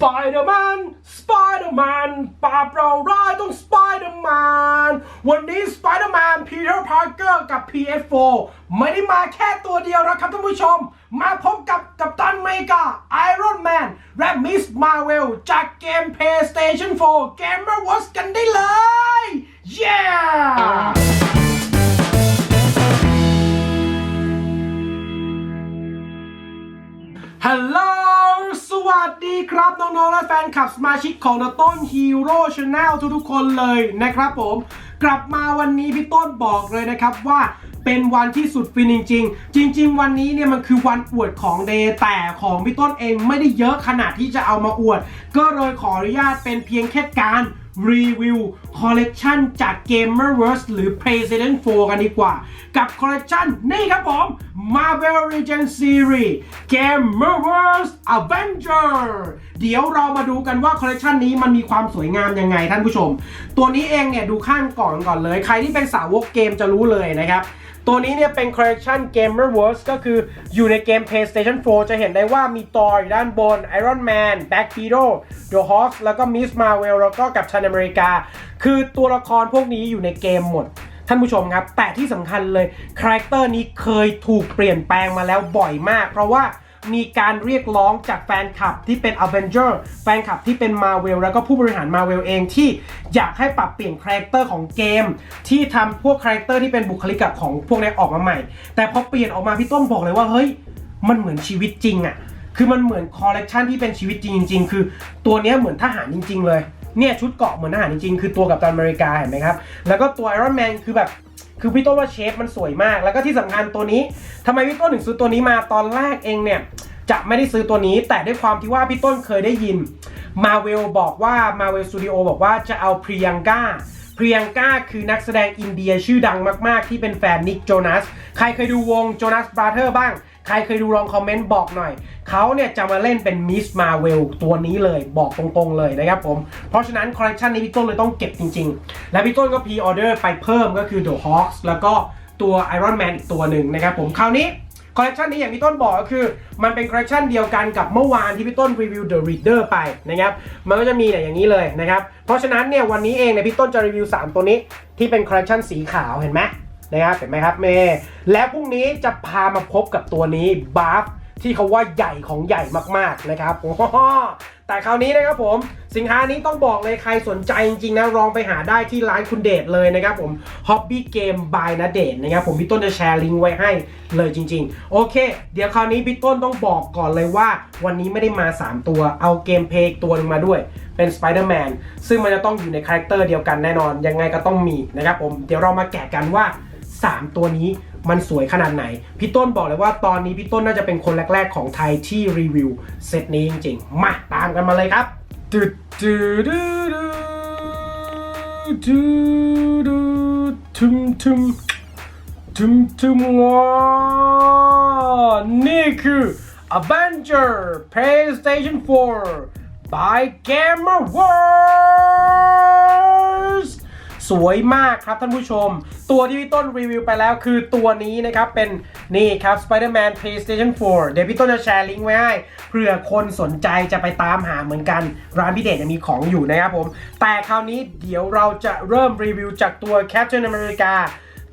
Spider-Man Spider-Man ปราบเราร้ายต้อง Spider-Man วันนี้ Spider-Man Peter Parker กับ PS4 ไม่ได้มาแค่ตัวเดียวนะครับท่านผู้ชม มาพบกับกัปตันเมกา Iron Man และ Miss Marvel จากเกม PlayStation 4 Gamer w a r s กันได้เลย Yeah! ฮัลโหล วัสดีครับน้องๆและแฟนคลับสมาชิกของต้นฮีโร่ชาแนลทุกๆคนเลยนะครับผม กลับมาวันนี้พี่ต้นบอกเลยนะครับว่าเป็นวันที่สุดฟินจริง ๆ จริง ๆ วันนี้เนี่ยมันคือวันอวดของเดย์แต่ของพี่ต้นเองไม่ได้เยอะขนาดที่จะเอามาอวด ก็เลยขออนุญาตเป็นเพียงแค่การ รีวิวคอลเลกชันจาก Gamerverse หรือ President 4 กันดีกว่า กับคอลเลกชันนี่ครับผม Marvel Legends Series Gamerverse Avenger เดี๋ยวเรามาดูกันว่าคอลเลกชันนี้มันมีความสวยงามยังไงท่านผู้ชม ตัวนี้เองเนี่ยดูข้างก่อนก่อนเลย ใครที่เป็นสาวกเกมจะรู้เลยนะครับ ตัวนี้เนี่ยเป็น Collection gamer wars ก็คืออยู่ในเกม PlayStation 4 จะเห็นได้ว่ามีตออยู่ด้านบน Iron Man Black Widow The Hawk แล้วก็ Miss Marvel แล้วก็กับชันอเมริกา คือตัวละครพวกนี้อยู่ในเกมหมดท่านผู้ชมครับ แต่ที่สำคัญเลยคาแรคเตอร์นี้เคยถูกเปลี่ยนแปลงมาแล้วบ่อยมาก เพราะว่า มีการเรียกร้องจากแฟนคลับที่เป็น Avenger แฟนคลับที่เป็น Marvel แล้วก็ผู้บริหาร Marvel เองที่อยากให้ปรับเปลี่ยนคาแรคเตอร์ของเกม ที่ทำพวกคาแรคเตอร์ที่เป็นบุคลิกของพวกนี้ออกมาใหม่ แต่พอเปลี่ยนออกมาพี่ต้นบอกเลยว่าเฮ้ยมันเหมือนชีวิตจริงอะคือมันเหมือนคอลเลกชันที่เป็นชีวิตจริงจริงคือตัวนี้เหมือนทหารจริง ๆ เลยเนี่ยชุดเกราะเหมือนทหารจริงๆ คือตัวกับตันอเมริกาเห็นไหมครับ แล้วก็ตัวไอรอนแมนคือแบบ คือพี่ต้นว่าเชฟมันสวยมาก แล้วก็ที่สำคัญตัวนี้ทำไมพี่ต้นถึงซื้อตัวนี้มาตอนแรกเองเนี่ยจะไม่ได้ซื้อตัวนี้ แต่ด้วยความที่ว่าพี่ต้นเคยได้ยินมาเวลบอกว่ามาเวลสตูดิโอบอกว่าจะเอาพรียังก้าพรียังก้าคือนักแสดงอินเดียชื่อดังมาก ๆ ที่เป็นแฟนนิกโจนาส ใครเคยดูวงโจนาสบราเธอร์บ้าง ใครเคยดูลองคอมเมนต์บอกหน่อย เขาเนี่ยจะมาเล่นเป็นมิสมาเวลตัวนี้เลยบอกตรงๆเลยนะครับผม เพราะฉะนั้นคอลเลคชันนี้พี่ต้นเลยต้องเก็บจริงๆ และพี่ต้นก็พีออเดอร์ไปเพิ่มก็คือ The Hawks แล้วก็ตัว Iron Man อีกตัวหนึ่งนะครับผมคราวนี้คอลเลคชันนี้อย่างที่ต้นบอกก็คือ มันเป็นคอลเลคชันเดียวกันกับเมื่อวานที่พี่ต้นรีวิว The Reader ไปนะครับมันก็จะมีเนี่ยอย่างนี้เลยนะครับเพราะฉะนั้นเนี่ยวันนี้เองเนี่ยพี่ต้นจะรีวิว 3 ตัวนี้ที่เป็นคอลเลคชันสีขาวเห็นไหม นะครับเห็นไหมครับเมย์และพรุ่งนี้จะพามาพบกับตัวนี้บาร์ฟที่เขาว่าใหญ่ของใหญ่มากๆนะครับโอ้โหแต่คราวนี้นะครับผม สินค้านี้ต้องบอกเลยใครสนใจจริงๆนะลองไปหาได้ที่ร้านคุณเดชเลยนะครับผม Hobby Game by นะเดชนะครับผมพี่ต้นจะแชร์ลิงก์ไว้ให้เลยจริง ๆ โอเค เดี๋ยวคราวนี้พี่ต้นต้องบอกก่อนเลยว่า วันนี้ไม่ได้มา 3 ตัวเอาเกมเพลย์อีกตัวหนึงมาด้วยเป็น Spider-Man ซึ่งมันจะต้องอยู่ในคาแรคเตอร์เดียวกันแน่นอนยังไงก็ต้องมีนะครับผมเดี๋ยวเรามาแกะกันว่า 3 ตัวนี้มันสวยขนาดไหน พี่ต้นบอกเลยว่าตอนนี้พี่ต้นน่าจะเป็นคนแรก ๆ ของไทยที่รีวิวเซตนี้จริงๆ มาตามกันมาเลยครับตึดตึดตึดตึดตึมตึมตึมตึมว้านี่คือ Avenger PlayStation 4 by Gamerverse สวยมากครับท่านผู้ชม ตัวที่พี่ต้นรีวิวไปแล้วคือตัวนี้นะครับ เป็นนี่ครับ Spider-Man PlayStation 4 เดี๋ยวพี่ต้นจะแชร์ลิงก์ไว้ให้เผื่อคนสนใจจะไปตามหาเหมือนกัน ร้านพี่เดชยังมีของอยู่นะครับผม แต่คราวนี้เดี๋ยวเราจะเริ่มรีวิวจากตัว Captain America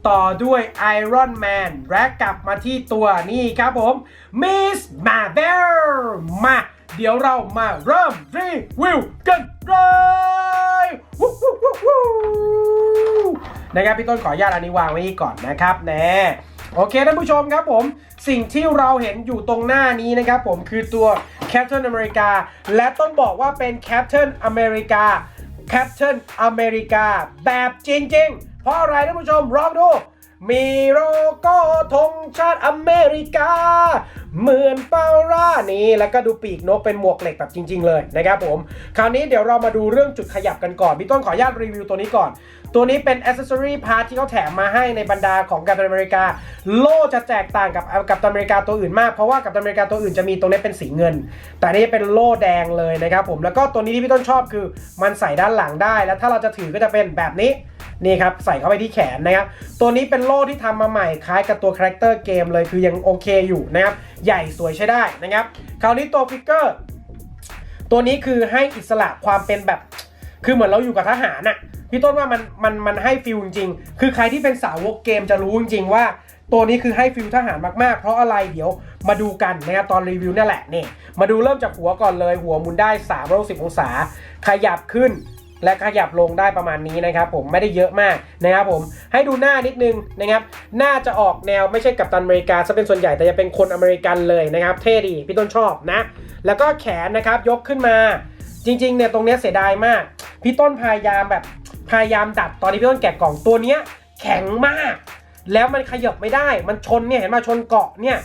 ต่อด้วย Iron Man และกลับมาที่ตัวนี่ครับผม Miss Marvel มา เดี๋ยวเรามาเริ่มรีวิวกันเลยนะครับพี่ต้นขออนุญาตอันนี้วางไว้นี่ก่อนนะครับแน่โอเคท่านผู้ชมครับผมสิ่งที่เราเห็นอยู่ตรงหน้านี้นะครับผมคือตัว Captain America และต้นบอกว่าเป็น Captain America Captain America แบบจริงๆ เพราะอะไรท่านผู้ชมลองดู มีโลโก้ธงชาติอเมริกา เหมือนเปาร่านี่แล้วก็ดูปีกนกเป็นหมวกเหล็กแบบจริง ๆ เลยนะครับผม คราวนี้เดี๋ยวเรามาดูเรื่องจุดขยับกันก่อนพี่ต้นขออนุญาตรีวิวตัวนี้ก่อน ตัวนี้เป็นอ c เซ s ซอรี่พาร์ทที่เขาแถมมาให้ในบรรดาของกัปตันอเมริกา โล่จะแตกต่างกับกับตันอเมริกาตัวอื่นมากเพราะว่ากับตันอเมริกาตัวอื่นจะมีตรงนี้เป็นสีเงิน แต่นนี่เป็นโล่แดงเลยนะครับผมแล้วก็ตัวนี้ที่พี่ต้นชอบคือมันใส่ด้านหลังได้ แล้วถ้าเราจะถือก็จะเป็นแบบนี้ นี่ครับใส่เข้าไปที่แขนนะครับตัวนี้เป็นโล่ที่ทำมาใหม่คล้ายกับตัวคาแรคเตอร์เกมเลยคือยังโอเคอยู่นะครับใหญ่สวยใช้ได้นะครับคราวนี้ตัวฟิกเกอร์ตัวนี้คือให้อิสระความเป็นแบบ คือเหมือนเราอยู่กับทหารน่ะพี่ต้นว่ามันมันมันให้ฟิลจริงๆ คือใครที่เป็นสาวกเกมจะรู้จริงๆว่าตัวนี้คือให้ฟิลทหารมากๆ เพราะอะไรเดี๋ยวมาดูกันนะครับตอนรีวิวนี่แหละนี่มาดูเริ่มจากหัวก่อนเลย หัวมุนได้360องศา ขยับขึ้น และขยับลงได้ประมาณนี้นะครับผมไม่ได้เยอะมากนะครับผมให้ดูหน้านิดนึงนะครับหน้าจะออกแนวไม่ใช่กัปตันอเมริกาซะเป็นส่วนใหญ่แต่จะเป็นคนอเมริกันเลยนะครับเท่ดีพี่ต้นชอบนะ แล้วก็แขนนะครับยกขึ้นมา จริงๆเนี่ยตรงเนี้ยเสียดายมาก พี่ต้นพยายามแบบพยายามดัดตอนนี้พี่ต้นแกะกล่องตัวเนี้ยแข็งมาก แล้วมันขยับไม่ได้มันชนเนี่ยเห็นมาชนเกาะเนี่ย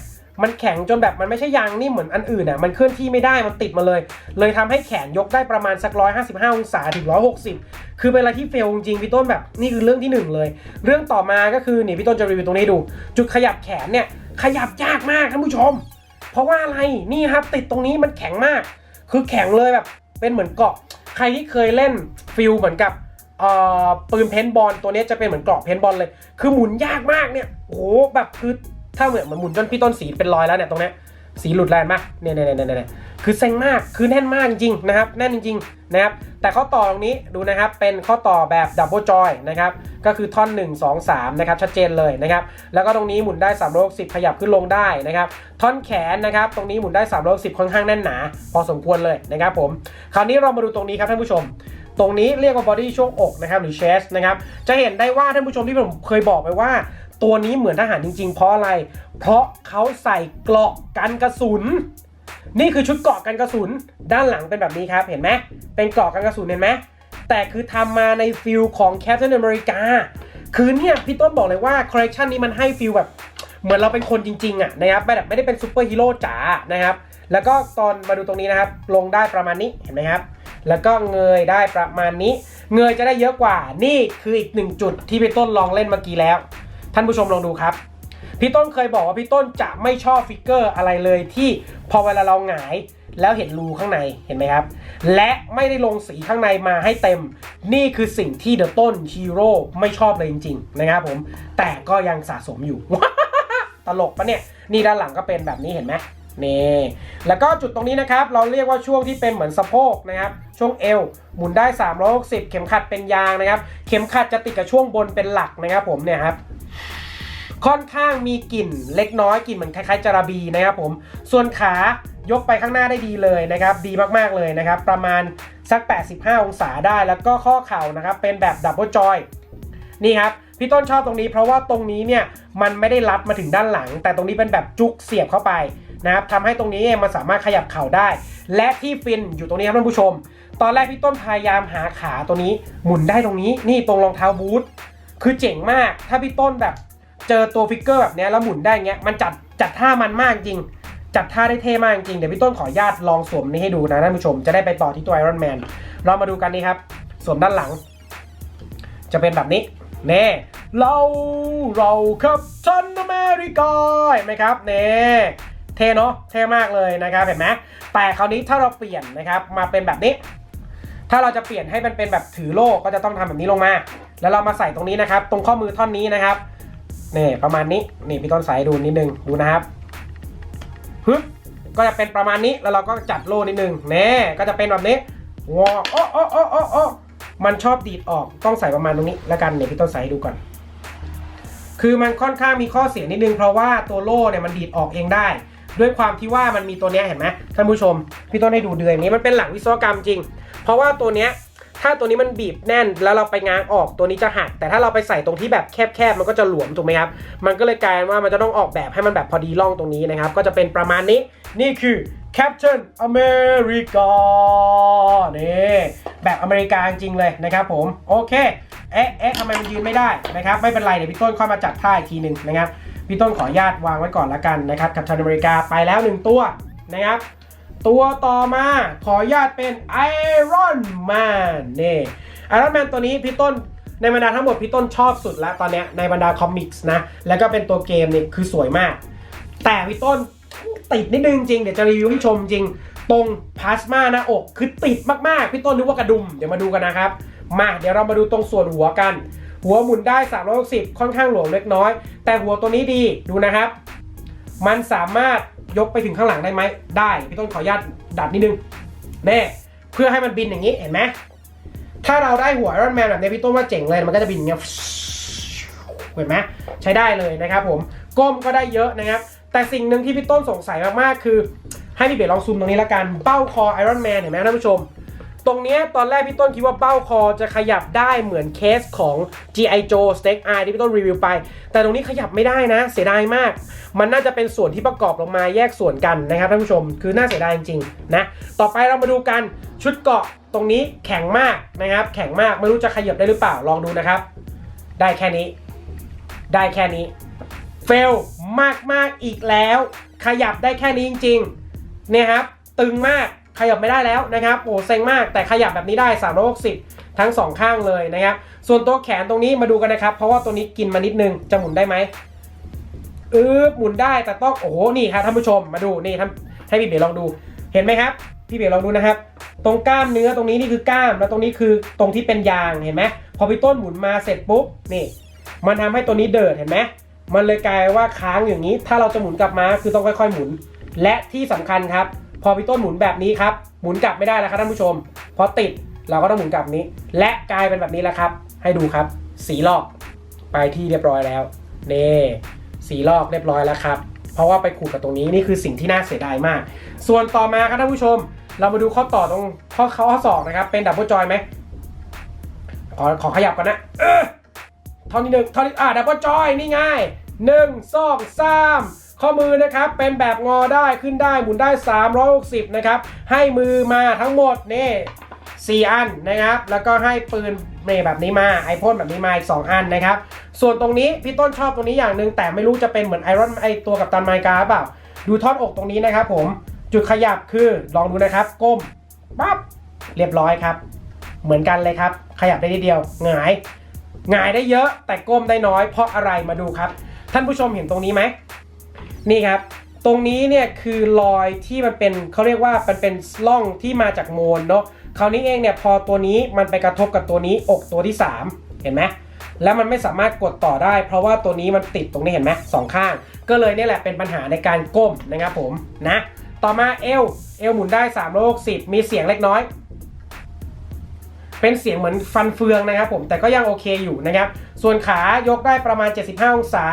มันแข็งจนแบบมันไม่ใช่ยางนิ่มเหมือนอันอื่นอะมันเคลื่อนที่ไม่ได้มันติดมาเลย เลยทำให้แขนยกได้ประมาณสักร้อยห้าสิบห้าองศาถึงร้อยหกสิบคือเป็นอะไรที่เฟลจริงพี่ต้นแบบนี่คือเรื่องที่หนึ่งเลย เรื่องต่อมาก็คือนี่พี่ต้นจะรีวิวตรงนี้ดู จุดขยับแขนเนี่ยขยับยากมากท่านผู้ชม เพราะว่าอะไรนี่ครับติดตรงนี้มันแข็งมาก คือแข็งเลยแบบเป็นเหมือนเกาะใครที่เคยเล่นฟิลเหมือนกับเอ่อปืนเพนบอลตัวนี้จะเป็นเหมือนเกราะเพนบอลเลย คือหมุนยากมากเนี่ยโอ้โหแบบคือ ถ้าเหมือนหมุนจนพี่ต้นสีเป็นรอยแล้วเนี่ยตรงนี้สีหลุดแลนด์มากเนี่ยเนี่ยเนี่ยเนี่ยคือเซ็งมากคือแน่นมากจริงๆนะครับแน่นจริงนะครับแต่ข้อต่อตรงนี้ดูนะครับเป็นข้อต่อแบบดับเบิลจอยนะครับก็คือท่อน 1 2 3นะครับชัดเจนเลยนะครับแล้วก็ตรงนี้หมุนได้360ขยับขึ้นลงได้นะครับท่อนแขนนะครับตรงนี้หมุนได้360ค่อนข้างแน่นหนา พอสมควรเลยนะครับผมคราวนี้เรามาดูตรงนี้ครับท่านผู้ชมตรงนี้เรียกว่าบอดี้ช่วงอกนะครับหรือ chest นะครับจะเห็นได้ว่าท่านผู้ชมที่ผมเคยบอกไปว่า ตัวนี้เหมือนทหารจริง ๆ เพราะอะไร เพราะเขาใส่เกราะกันกระสุน นี่คือชุดเกราะกันกระสุน ด้านหลังเป็นแบบนี้ครับ เห็นไหมเป็นเกราะกันกระสุนเห็นไหมแต่คือทำมาในฟิลของ Captain America คือเนี่ยพี่ต้นบอกเลยว่าคอลเลคชันนี้มันให้ฟิลแบบเหมือนเราเป็นคนจริงๆอะนะครับไม่แบบไม่ได้เป็นซูเปอร์ฮีโร่จ๋านะครับ แล้วก็ตอนมาดูตรงนี้นะครับ ลงได้ประมาณนี้เห็นไหมครับ แล้วก็เงยได้ประมาณนี้ เงยจะได้เยอะกว่า นี่คืออีกหนึ่งจุดที่พี่ต้นลองเล่นเมื่อกี้แล้ว ท่านผู้ชมลองดูครับ พี่ต้นเคยบอกว่าพี่ต้นจะไม่ชอบฟิกเกอร์อะไรเลยที่พอเวลาเราหงายแล้วเห็นรูข้างในเห็นไหมครับ และไม่ได้ลงสีข้างในมาให้เต็ม นี่คือสิ่งที่เดอะต้นฮีโร่ไม่ชอบเลยจริง ๆ นะครับผม แต่ก็ยังสะสมอยู่ ตลกปะเนี่ย นี่ด้านหลังก็เป็นแบบนี้เห็นไหมนี่แล้วก็จุดตรงนี้นะครับ เราเรียกว่าช่วงที่เป็นเหมือนสะโพกนะครับ ช่วงเอว หมุนได้ 360 เข็มขัดเป็นยางนะครับ เข็มขัดจะติดกับช่วงบนเป็นหลักนะครับผมเนี่ยครับ ค่อนข้างมีกลิ่นเล็กน้อยกลิ่นเหมือนคล้ายๆจาระบีนะครับผม ส่วนขายกไปข้างหน้าได้ดีเลยนะครับ ดีมากๆเลยนะครับ ประมาณสัก 85 องศาได้ แล้วก็ข้อเข่านะครับ เป็นแบบดับเบิลจอย นี่ครับ พี่ต้นชอบตรงนี้ เพราะว่าตรงนี้เนี่ยมันไม่ได้รัดมาถึงด้านหลัง แต่ตรงนี้เป็นแบบจุกเสียบเข้าไปนะครับทำให้ตรงนี้มันสามารถขยับเข่าได้ และที่ฟินอยู่ตรงนี้ครับท่านผู้ชม ตอนแรกพี่ต้นพยายามหาขาตัวนี้ หมุนได้ตรงนี้ นี่ตรงรองเท้าบูทคือเจ๋งมาก ถ้าพี่ต้นแบบ เจอตัวฟิกเกอร์แบบนี้แล้วหมุนได้เงี้ยมันจัดจัดท่ามันมากจริง จัดท่าได้เท่มากจริง เดี๋ยวพี่ต้นขออนุญาตลองสวมนี้ให้ดูนะท่านผู้ชมจะได้ไปต่อที่ตัวไอรอนแมนเรามาดูกันนี่ครับสวมด้านหลัง จะเป็นแบบนี้เน่เราเราครับชันอเมริกาเห็นไหมครับเน่เท่เนาะเท่มากเลยนะครับเห็นไหมแต่คราวนี้ถ้าเราเปลี่ยนนะครับมาเป็นแบบนี้ ถ้าเราจะเปลี่ยนให้มันเป็นแบบถือโล่ก็จะต้องทำแบบนี้ลงมา แล้วเรามาใส่ตรงนี้นะครับ ตรงข้อมือท่อนนี้นะครับ นี่ประมาณนี้นี่พี่ต้นสายดูนิดนึงดูนะครับฮึก็จะเป็นประมาณนี้แล้วเราก็จัดโล่นิดนึงแน่ก็จะเป็นแบบนี้วอโอ้โอ้โอ้โอ้โอ้มันชอบดีดออกต้องใส่ประมาณตรงนี้แล้วกันเนี่ยพี่ต้นสายดูก่อน คือมันค่อนข้างมีข้อเสียนิดนึงเพราะว่าตัวโล่เนี่ยมันดีดออกเองได้ ด้วยความที่ว่ามันมีตัวเนี้ยเห็นไหมท่านผู้ชม พี่ต้นให้ดูเดือนนี้มันเป็นหลักวิศวกรรมจริง เพราะว่าตัวเนี้ย ถ้าตัวนี้มันบีบแน่นแล้วเราไปง้างออกตัวนี้จะหัก แต่ถ้าเราไปใส่ตรงที่แบบแคบๆมันก็จะหลวมถูกไหมครับ มันก็เลยกลายว่ามันจะต้องออกแบบให้มันแบบพอดีร่องตรงนี้นะครับ ก็จะเป็นประมาณนี้ นี่คือ Captain America นี่แบบอเมริกาจริงๆเลยนะครับผม โอเค เอ๊ะเอ๊ะทำไมมันยืนไม่ได้นะครับ ไม่เป็นไร เดี๋ยวพี่ต้นค่อยมาจัดท่าอีกทีหนึ่งนะครับ พี่ต้นขออนุญาตวางไว้ก่อนละกันนะครับ Captain America ไปแล้วหนึ่งตัวนะครับ ตัวต่อมาขออนุญาตเป็นไอรอนแมนนี่ไอรอนแมนตัวนี้พี่ต้นในบรรดาทั้งหมดพี่ต้นชอบสุดแล้วตอนนี้ในบรรดาคอมิกส์นะ แล้วก็เป็นตัวเกมนี่คือสวยมาก แต่พี่ต้นติดนิดนึงจริง เดี๋ยวจะรีวิวให้ชมจริง ตรงพลาสมาหน้าอกคือติดมากๆ พี่ต้นนึกว่ากระดุม เดี๋ยวมาดูกันนะครับ มาเดี๋ยวเรามาดูตรงส่วนหัวกัน หัวหมุนได้ 360 ค่อนข้างหลวมเล็กน้อย แต่หัวตัวนี้ดีดูนะครับ มันสามารถ ยกไปถึงข้างหลังได้ไหมได้พี่ต้นขออนุญาตดัดนิดนึงแน่เพื่อให้มันบินอย่างนี้เห็นไหมถ้าเราได้หัวไอรอนแมนแบบนี้พี่ต้นว่าเจ๋งเลยมันก็จะบินอย่างเงี้ยเห็นไหมใช้ได้เลยนะครับผมก้มก็ได้เยอะนะครับ แต่สิ่งหนึ่งที่พี่ต้นสงสัยมากๆคือ ให้พี่เบลลองซูมตรงนี้ละกันเป้าคอไอรอนแมนเห็นไหมท่านผู้ชม ตรงนี้ตอนแรกพี่ต้นคิดว่าเป้าคอจะขยับได้เหมือนเคสของ G.I. Joe Steak Eye ที่พี่ต้นรีวิวไป แต่ตรงนี้ขยับไม่ได้นะ เสียดายมาก มันน่าจะเป็นส่วนที่ประกอบลงมาแยกส่วนกันนะครับท่านผู้ชม คือน่าเสียดายจริงๆนะ ต่อไปเรามาดูกันชุดเกาะตรงนี้แข็งมากนะครับ แข็งมากไม่รู้จะขยับได้หรือเปล่าลองดูนะครับ ได้แค่นี้ ได้แค่นี้เฟลมากมากๆอีกแล้ว ขยับได้แค่นี้จริงๆเนี่ยครับ ตึงมาก ขยับไม่ได้แล้วนะครับโอ้เซ็งมากแต่ขยับแบบนี้ได้ 360 ทั้งสองข้างเลยนะครับ ส่วนตัวแขนตรงนี้มาดูกันนะครับ เพราะว่าตัวนี้กินมานิดนึงจะหมุนได้ไหมเออหมุนได้แต่ต้องโอ้โหนี่ครับท่านผู้ชมมาดูนี่ท่านให้พี่เบลลองดูเห็นไหมครับ พี่เบลลองดูนะครับ ตรงกล้ามเนื้อตรงนี้นี่คือกล้ามแล้วตรงนี้คือตรงที่เป็นยางเห็นไหมพอพี่ต้นหมุนมาเสร็จปุ๊บนี่ มันทำให้ตัวนี้เดิดเห็นไหมมันเลยกลายว่าค้างอย่างนี้ ถ้าเราจะหมุนกลับมาคือต้องค่อยๆหมุน และที่สำคัญครับ พอพี่ต้นหมุนแบบนี้ครับ หมุนกลับไม่ได้แล้วครับท่านผู้ชม พอติดเราก็ต้องหมุนกลับนี้ และกลายเป็นแบบนี้แล้วครับ ให้ดูครับ สีลอกไปที่เรียบร้อยแล้วนี่สีลอกเรียบร้อยแล้วครับ เพราะว่าไปขูดกับตรงนี้นี่คือสิ่งที่น่าเสียดายมาก ส่วนต่อมาครับท่านผู้ชม เรามาดูข้อต่อตรงข้อข้อศอกนะครับ เป็นดับเบิลจอยไหมขอขอขยับก่อนนะเออท่อนที่หนึ่งท่อนที่อ่าดับเบิลจอยนี่ไงหนึ่งสองสาม ข้อมือนะครับเป็นแบบงอได้ขึ้นได้หมุนได้ 360 นะครับ ให้มือมาทั้งหมดนี่สี่อันนะครับ แล้วก็ให้ปืนเมแบบนี้มาไอพ่นแบบนี้มาอีก2อันนะครับ ส่วนตรงนี้พี่ต้นชอบตรงนี้อย่างหนึ่งแต่ไม่รู้จะเป็นเหมือนไอรอนไอตัวกับตันไมกาเปล่าดูท่อนอกตรงนี้นะครับ ผมจุดขยับคือลองดูนะครับ ก้มปั๊บเรียบร้อยครับ เหมือนกันเลยครับ ขยับได้นิดเดียวหงายหงายได้เยอะแต่ก้มได้น้อยเพราะอะไรมาดูครับ ท่านผู้ชมเห็นตรงนี้ไหม นี่ครับ ตรงนี้เนี่ยคือรอยที่มันเป็นเขาเรียกว่ามันเป็นร่องที่มาจากโมนเนาะคราวนี้เองเนี่ยพอตัวนี้มันไปกระทบกับตัวนี้อกตัวที่ 3 เห็นไหมแล้วมันไม่สามารถกดต่อได้ เพราะว่าตัวนี้มันติดตรงนี้เห็นไหมสองข้าง ก็เลยนี่แหละเป็นปัญหาในการก้มนะครับผมนะต่อมาเอวเอวหมุนได้360มีเสียงเล็กน้อย เป็นเสียงเหมือนฟันเฟืองนะครับผมแต่ก็ยังโอเคอยู่นะครับ ส่วนขายกได้ประมาณ 75 องศา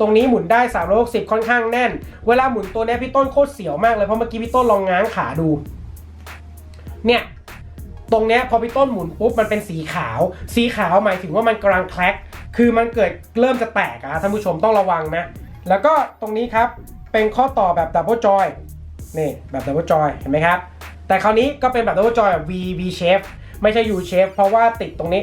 ตรงนี้หมุนได้360ค่อนข้างแน่น เวลาหมุนตัวนี้พี่ต้นโคตรเสียวมากเลย เพราะเมื่อกี้พี่ต้นลองง้างขาดู เนี่ยตรงเนี้ยพอพี่ต้นหมุนปุ๊บมันเป็นสีขาว สีขาวหมายถึงว่ามันกำลังแคลกคือมันเกิดเริ่มจะแตกอะท่านผู้ชมต้องระวังนะ แล้วก็ตรงนี้ครับเป็นข้อต่อแบบดับเบิลจอยนี่แบบดับเบิลจอยเห็นไหมครับ แต่คราวนี้ก็เป็นแบบดับเบิลจอยแบบ V V shape ไม่ใช่ U shape เพราะว่าติดตรงนี้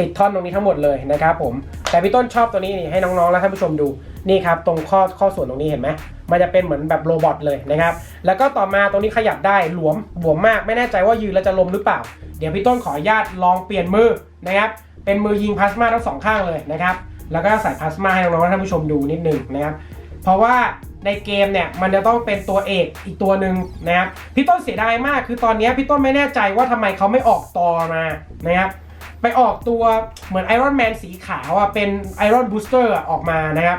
ติดท่อนตรงนี้ทั้งหมดเลยนะครับผมแต่พี่ต้นชอบตัวนี้นี่ให้น้องๆ และท่านผู้ชมดูนี่ครับตรงข้อข้อส่วนตรงนี้เห็นไหมมันจะเป็นเหมือนแบบโรบอทเลยนะครับแล้วก็ต่อมาตรงนี้ขยับได้หลวมหลวมมากไม่แน่ใจว่ายืนแล้วจะลมหรือเปล่า เดี๋ยวพี่ต้นขออนุญาตลองเปลี่ยนมือนะครับเป็นมือยิงพลาสมาทั้งสองข้างเลยนะครับแล้วก็ใส่พลาสมาให้น้องๆและท่านผู้ชมดูนิดนึงนะครับเพราะว่าในเกมเนี่ยมันจะต้องเป็นตัวเอกอีกตัวหนึ่งนะครับพี่ต้นเสียดายมากคือตอนนี้พี่ต้นไม่แน่ใจว่าทำไมเขาไม่ออกตอมานะครับ ไปออกตัวเหมือนไอรอนแมนสีขาวอะเป็นไอรอนบูสเตอร์ออกมานะครับ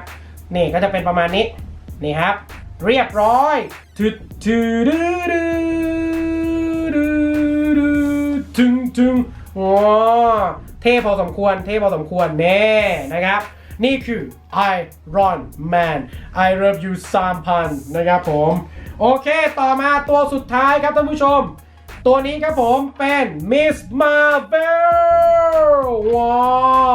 นี่ก็จะเป็นประมาณนี้ นี่ครับ เรียบร้อยทึดทึดดึดึดึดึถึงถึงว้เท่พอสมควร เท่พอสมควรแน่นะครับ นี่คือ Iron Man I love you 3,000 นะครับผม โอเค ต่อมาตัวสุดท้ายครับท่านผู้ชม ตัวนี้ครับผมเป็น Miss Marvel ว้าว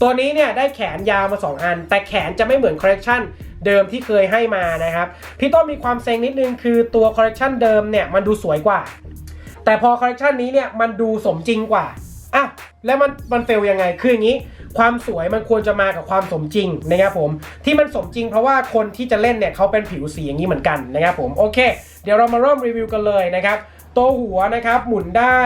ตัวนี้เนี่ยได้แขนยาวมา 2 อัน แต่แขนจะไม่เหมือนคอลเล t ชันเดิมที่เคยให้มานะครับ พี่ต้นมีความเซ็งนิดนึงคือตัวคอลเล t ชันเดิมเนี่ยมันดูสวยกว่า แต่พอคอลเล t ชันนี้เนี่ยมันดูสมจริงกว่าอะแล้วมันมันเฟลยังไงคืออย่างนี้ ความสวยมันควรจะมากับความสมจริงนะครับผมที่มันสมจริงเพราะว่าคนที่จะเล่นเนี่ยเขาเป็นผิวสีอย่างนี้เหมือนกันนะครับผมโอเค เดี๋ยวเรามาเริ่มรีวิวกันเลยนะครับ ตัวหัวนะครับหมุนได้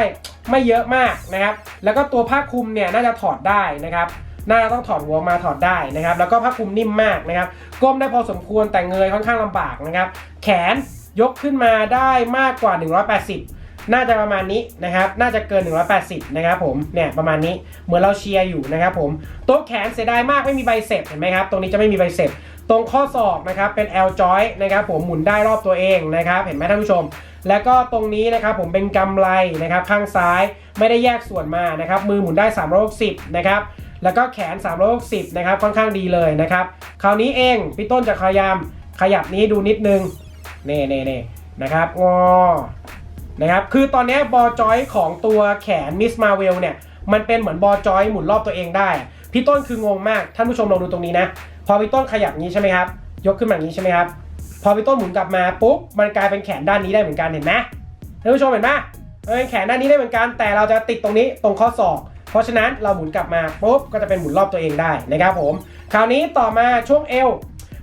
ไม่เยอะมากนะครับ แล้วก็ตัวผ้าคลุมเนี่ยน่าจะถอดได้นะครับน่าจะต้องถอดหัวมาถอดได้นะครับ แล้วก็ผ้าคลุมนิ่มมากนะครับ ก้มได้พอสมควรแต่เงยค่อนข้างลำบากนะครับ แขนยกขึ้นมาได้มากกว่า 180 น่าจะประมาณนี้นะครับ น่าจะเกิน 180 นะครับผม เนี่ยประมาณนี้ เหมือนเราเชียร์อยู่นะครับผม โตัวแขนเสียดายมากไม่มีใบเสพเห็นไหมครับ ตรงนี้จะไม่มีใบเสพ ตรงข้อศอกนะครับเป็น L joint นะครับผมหมุนได้รอบตัวเองนะครับ เห็นไหมท่านผู้ชม แล้วก็ตรงนี้นะครับผมเป็นกำไลนะครับข้างซ้ายไม่ได้แยกส่วนมานะครับ มือหมุนได้ 360 นะครับ แล้วก็แขน 360 นะครับ ค่อนข้างดีเลยนะครับ คราวนี้เองพี่ต้นจะพยายามขยับนี้ดูนิดนึงเน่เน่เน่นะครับงอนะครับ คือตอนนี้บอจอยของตัวแขนมิสมาเวลเนี่ย มันเป็นเหมือนบอจอยหมุนรอบตัวเองได้ พี่ต้นคืองงมาก ท่านผู้ชมลองดูตรงนี้นะ พอพี่ต้นขยับนี้ใช่ไหมครับ ยกขึ้นมาอย่างนี้ใช่ไหมครับ พอพี่ต้นหมุนกลับมาปุ๊บ มันกลายเป็นแขนด้านนี้ได้เหมือนกันเห็นไหมท่านผู้ชมเห็นไหมเออแขนด้านนี้ได้เหมือนกัน แต่เราจะติดตรงนี้ตรงข้อศอก เพราะฉะนั้นเราหมุนกลับมาปุ๊บ ก็จะเป็นหมุนรอบตัวเองได้นะครับผม คราวนี้ต่อมาช่วงเอว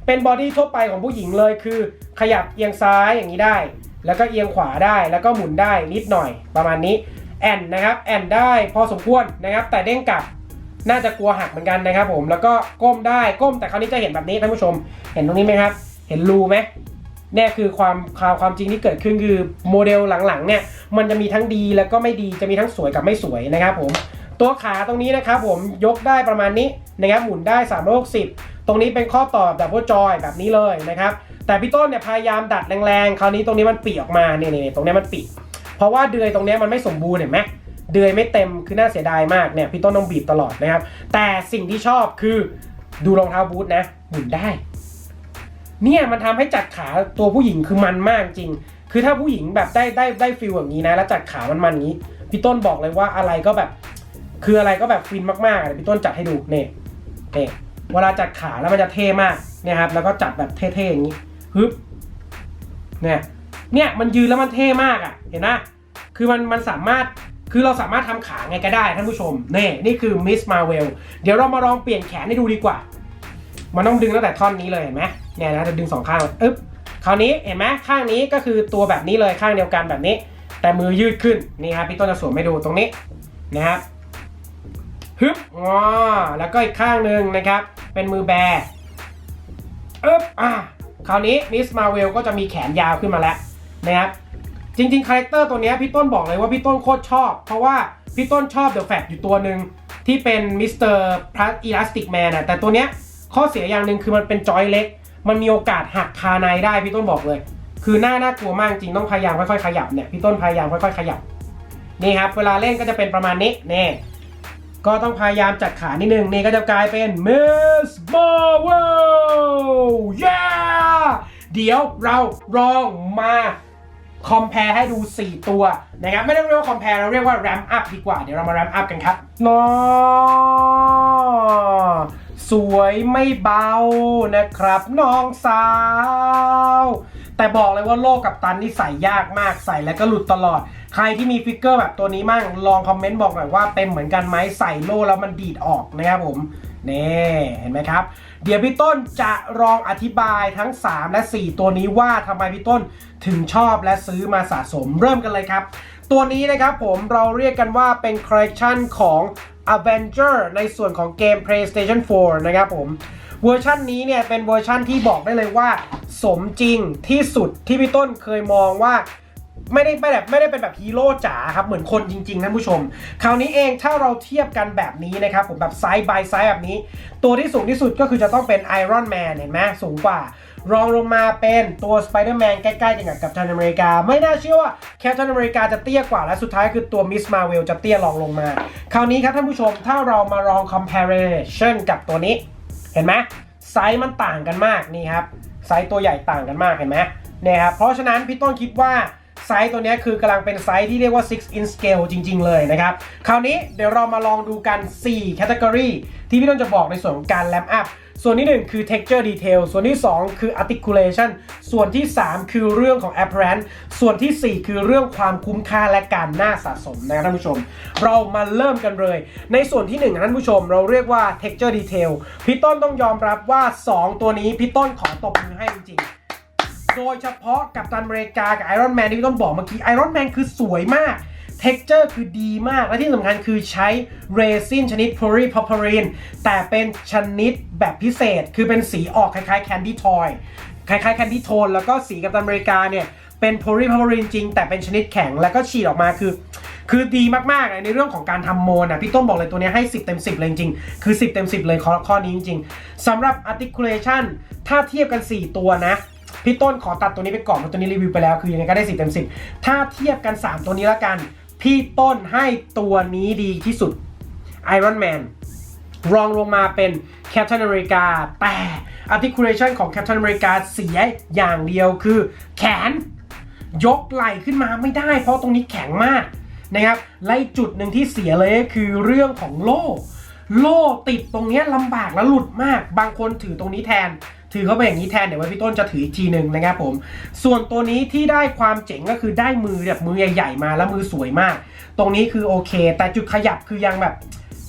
เป็นบอดี้ทั่วไปของผู้หญิงเลยคือ ขยับเอียงซ้ายอย่างนี้ได้ แล้วก็เอียงขวาได้ แล้วก็หมุนได้นิดหน่อยประมาณนี้ แอนนะครับ แอนได้พอสมควรนะครับ แต่เด้งกลับ น่าจะกลัวหักเหมือนกันนะครับผมแล้วก็ก้มได้ก้มแต่คราวนี้จะเห็นแบบนี้ท่านผู้ชม เห็นตรงนี้ไหมครับ เห็นรูไหมเนี่ยคือความความความจริงที่เกิดขึ้นคือโมเดลหลังๆเนี่ยมันจะมีทั้งดีแล้วก็ไม่ดีจะมีทั้งสวยกับไม่สวยนะครับผมตัวขาตรงนี้นะครับผมยกได้ประมาณนี้นะครับหมุนได้360ตรงนี้เป็นข้อต่อแบบดับเบิลจอยแบบนี้เลยนะครับแต่พี่ต้นเนี่ยพยายามดัดแรงๆ คราวนี้ตรงนี้มันปีออกมาเนี่ยเนี่ยตรงนี้มันปีเพราะว่าเดือยตรงนี้มันไม่สมบูรณ์เห็นไหม เดือยไม่เต็มคือน่าเสียดายมากเนี่ยพี่ต้นต้องบีบตลอดนะครับ แต่สิ่งที่ชอบคือดูรองเท้าบูทนะหมุนได้ เนี่ยมันทำให้จัดขาตัวผู้หญิงคือมันมากจริง คือถ้าผู้หญิงแบบได้ได้ได้ฟิลอย่างนี้นะ แล้วจัดขามันมันงนี้ พี่ต้นบอกเลยว่าอะไรก็แบบ คืออะไรก็แบบฟินมากๆเลยพี่ต้นจัดให้ดูเนี่ยเนี่ยเวลาจัดขาแล้วมันจะเท่มากเนี่ยครับแล้วก็จัดแบบเท่ๆอย่างนี้ฮึบเนี่ยเนี่ยมันยืนแล้วมันเท่มากอะ เห็นไหมคือมันมันสามารถ คือเราสามารถทำขาไงก็ได้ท่านผู้ชมนี่นี่คือมิสมาเวลเดี๋ยวเรามาลองเปลี่ยนแขนให้ดูดีกว่า มันต้องดึงตั้งแต่ท่อนนี้เลยเห็นไหมเนี่ยนะจะดึงสองข้างอึ๊บคราวนี้เห็นไหมข้างนี้ก็คือตัวแบบนี้เลยข้างเดียวกันแบบนี้ แต่มือยืดขึ้นนี่ครับพี่ต้นจะสวมให้ดูตรงนี้นะครับฮึบอ๋อแล้วก็อีกข้างหนึ่งนะครับ เป็นมือแบอึ๊บอะคราวนี้มิสมาเวลก็จะมีแขนยาวขึ้นมาแล้วนะครับ จริงๆคาแรคเตอร์ตัวนี้พี่ต้นบอกเลยว่าพี่ต้นโคตรชอบ เพราะว่าพี่ต้นชอบเดอะแฟตอยู่ตัวหนึ่งที่เป็นมิสเตอร์พลัสอีลาสติกแมนอะแต่ตัวเนี้ยข้อเสียอย่างหนึ่งคือมันเป็นจอยเล็ก มันมีโอกาสหักคาในได้พี่ต้นบอกเลย คือหน้าน่ากลัวมากจริงต้องพยายามค่อยๆขยับเนี่ยพี่ต้นพยายามค่อยๆขยับนี่ครับเวลาเล่นก็จะเป็นประมาณนี้นี่ก็ต้องพยายามจัดขานิดนึงนี่ก็จะกลายเป็นมิสบอเวลเย้เดี๋ยวเราลองมา คอมเพลให้ดู 4 ตัวนะครับไม่ต้องเรียกว่าคอมเพลเราเรียกว่าแรมอัพดีกว่า เดี๋ยวเรามาแรมอัพกันครับนอสวยไม่เบานะครับ น้องสาว แต่บอกเลยว่าโลกกับตันนี่ใส่ยากมากใส่แล้วก็หลุดตลอด ใครที่มีฟิกเกอร์แบบตัวนี้มั่งลองคอมเมนต์บอกหน่อยว่าเป็นเหมือนกันไหมใส่โล่แล้วมันดีดออกนะครับผมนี่เห็นไหมครับ เดี๋ยวพี่ต้นจะลองอธิบายทั้ง 3 และ 4 ตัวนี้ว่าทำไมพี่ต้นถึงชอบและซื้อมาสะสมเริ่มกันเลยครับ ตัวนี้นะครับผมเราเรียกกันว่าเป็นคอลเลคชันของ Avenger ในส่วนของเกม PlayStation 4 นะครับผมเวอร์ชันนี้เนี่ยเป็นเวอร์ชันที่บอกได้เลยว่า สมจริงที่สุดที่พี่ต้นเคยมองว่า ไม่ได้ไม่แบบไม่ได้เป็นแบบฮีโร่จ๋าครับ เหมือนคนจริงๆท่านผู้ชม คราวนี้เองถ้าเราเทียบกันแบบนี้นะครับผมแบบไซส์บายไซส์แบบนี้ ตัวที่สูงที่สุดก็คือจะต้องเป็นไอรอนแมนเห็นไหมสูงกว่า รองลงมาเป็นตัวสไปเดอร์แมนใกล้ๆกันกับกัปตันอเมริกา ไม่น่าเชื่อว่าแคปตันอเมริกาจะเตี้ยกว่า และสุดท้ายคือตัวมิสมาเวลจะเตี้ยรองลงมา คราวนี้ครับท่านผู้ชมถ้าเรามาลอง comparison กับตัวนี้ เห็นไหมไซส์มันต่างกันมากนี่ครับไซส์ตัวใหญ่ต่างกันมากเห็นไหมเนี่ยครับเพราะฉะนั้นพี่ต้นคิดว่า ไซส์ตัวนี้คือกำลังเป็นไซส์ที่เรียกว่า 6 in scale จริง ๆ เลยนะครับ คราวนี้เดี๋ยวเรามาลองดูกัน 4 category ที่พี่ต้นจะบอกในส่วนของการ lamp up ส่วนที่ 1 คือ texture detail ส่วนที่ 2 คือ articulation ส่วนที่ 3 คือเรื่องของ apparent ส่วนทีสี่ 4 คือเรื่องความคุ้มค่าและการน่าสะสมนะครับท่านผู้ชม เรามาเริ่มกันเลย ในส่วนที่1ท่านผู้ชมเราเรียกว่า texture detail พี่ต้นต้องยอมรับว่า 2 ตัวนี้พี่ต้นขอตบมือให้จริงๆ โดยเฉพาะกับตันอเมริกากับไอรอนแมนที่พี่ต้นบอกเมื่อกี้ไอรอนแมนคือสวยมากเท็กเจอร์คือดีมาก และที่สำคัญคือใช้เรซินชนิด p o r y p o p y r e n แต่เป็นชนิดแบบพิเศษ คือเป็นสีออกคล้ายๆแคนดี้ทอยคล้ายๆแคนดี้โทนแล้วก็สีกับตันอเมริกาเนี่ย เป็นโพลีพาวเรินจริง แต่เป็นชนิดแข็งแล้วก็ฉีดออกมาคือ คือดีมากๆในเรื่องของการทำโมนอะพี่ต้นบอกเลยตัวนี้ให้ 10 เต็ม 10 เลยจริงคือ 10 เต็ม 10 เลยข้อข้อนี้จริงๆสำหรับ articulation ถ้าเทียบกัน 4 ตัวนะ พี่ต้นขอตัดตัวนี้ไปก่อนเพราะตัวนี้รีวิวไปแล้วคือยังไงก็ได้10เต็ม10ถ้าเทียบกัน 3 ตัวนี้แล้วกัน พี่ต้นให้ตัวนี้ดีที่สุด Iron Man รองลงมาเป็น Captain America แต่ articulation ของ Captain America เสียอย่างเดียวคือ แขน ยกไหล่ขึ้นมาไม่ได้ เพราะตรงนี้แข็งมากนะครับไล่จุดหนึ่งที่เสียเลยก็คือเรื่องของโล่ โล่ติดตรงเนี้ยลำบากและหลุดมาก บางคนถือตรงนี้แทน ถือเข้าไปอย่างนี้แทนเดี๋ยวไว้พี่ต้นจะถืออีกทีหนึ่งนะครับผม ส่วนตัวนี้ที่ได้ความเจ๋งก็คือได้มือแบบมือใหญ่ๆมาแล้วมือสวยมาก ตรงนี้คือโอเค แต่จุดขยับคือยังแบบ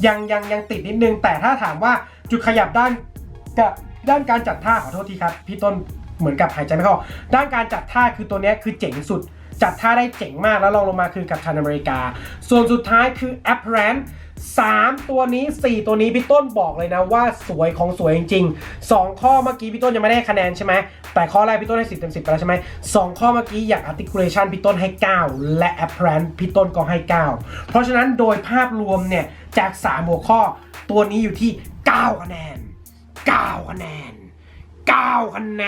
ยังยังยังติดนิดนึง แต่ถ้าถามว่าจุดขยับด้านกับด้านการจัดท่าขอโทษทีครับ พี่ต้นเหมือนกับหายใจไม่เข้าด้านการจัดท่าคือตัวนี้คือเจ๋งสุด จัดท่าได้เจ๋งมากแล้วลองลงมาคือกับทันอเมริกา ส่วนสุดท้ายคือ a p p a r a n t 3ตัวนี้4ตัวนี้พี่ต้นบอกเลยนะว่าสวยของสวยจริงๆ2ข้อเมื่อกี้พี่ต้นยังไม่ได้คะแนนใช่ไหมแต่ข้อแรกพี่ต้นให้10เต็ม10ไปแล้วใช่ไหมสองข้อเมื่อกี้อย่าง articulation พี่ต้นให้ 9 และ a p p a r a n t พี่ต้นก็ให้ 9 เพราะฉะนั้นโดยภาพรวมเนี่ยจาก 3 หัวข้อตัวนี้อยู่ที่ 9 คะแนน 9 คะแนน 9คะแน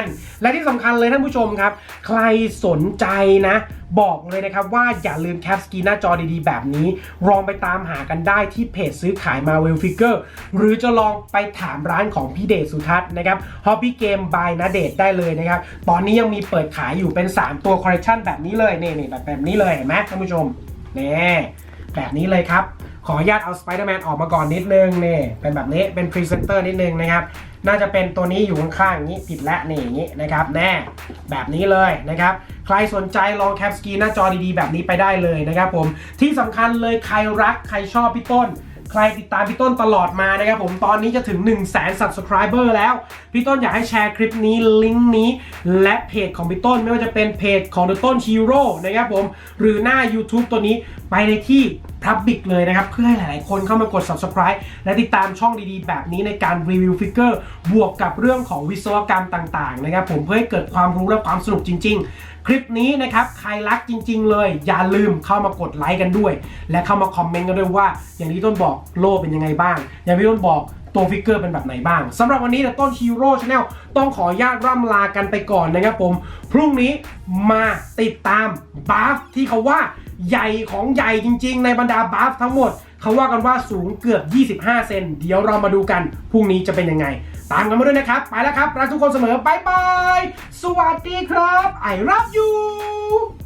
น และที่สำคัญเลยท่านผู้ชมครับ ใครสนใจนะ บอกเลยนะครับว่าอย่าลืมแคปสกีหน้าจอดีๆ แบบนี้ ลองไปตามหากันได้ที่เพจซื้อขายมาเวลฟิกเกอร์หรือจะลองไปถามร้านของพี่เดชสุทัศน์นะครับ Hobby Game by นาเดชได้เลยนะครับ ตอนนี้ยังมีเปิดขายอยู่เป็น 3 ตัวคอลเลคชันแบบนี้เลยนี่ๆแบบแบบนี้เลยเห็นไหมท่านผู้ชมนี่แบบนี้เลยครับ ขออนุญาตเอาสไปเดอร์แมนออกมาก่อนนิดนึงนี่เป็นแบบนี้เป็นพรีเซนเตอร์นิดนึงนะครับ น่าจะเป็นตัวนี้อยู่ข้างๆอย่างนี้ผิดและนี่อย่างนี้นะครับแน่แบบนี้เลยนะครับ ใครสนใจลองแคปสกีหน้าจอดีๆ แบบนี้ไปได้เลยนะครับผมที่สำคัญเลยใครรักใครชอบพี่ต้นใครติดตามพี่ต้นตลอดมานะครับผมตอนนี้จะถึง 1 0 0 0 0แสน subscriber แล้ว พี่ต้นอยากให้แชร์คลิปนี้ลิงก์นี้ และเพจของพี่ต้นไม่ว่าจะเป็นเพจของต้นฮีโร่นะครับผม หรือหน้า YouTube ตัวนี้ไปในที่ Public เลยนะครับ เพื่อให้หลายๆ คนเข้ามากด subscribe และติดตามช่องดีๆ แบบนี้ในการรีวิวฟิกเกอร์บวกกับเรื่องของวิศวกรรมต่างๆ นะครับ ผมเพื่อให้เกิดความรู้และความสนุกจริง ๆ คลิปนี้นะครับ ใครรักจริง ๆ เลย อย่าลืมเข้ามากดไลค์กันด้วย และเข้ามาคอมเมนต์กันด้วยว่า อย่างที่ต้นบอกโลเป็นยังไงบ้าง อย่างที่ต้นบอกตัวฟิกเกอร์เป็นแบบไหนบ้างสำหรับวันนี้เนี่ยต้นฮีโร่ชาแนลต้องขอญาตร่ำลากันไปก่อนนะครับผม พรุ่งนี้มาติดตามบาฟที่เขาว่า ใหญ่ของใหญ่จริง ๆ ในบรรดาบาฟทั้งหมด เขาว่ากันว่าสูงเกือบ 25 เซนเดี๋ยวเรามาดูกันพรุ่งนี้จะเป็นยังไง ตามกันมาด้วยนะครับ ไปแล้วครับ รักทุกคนเสมอบายบาย สวัสดีครับ I love you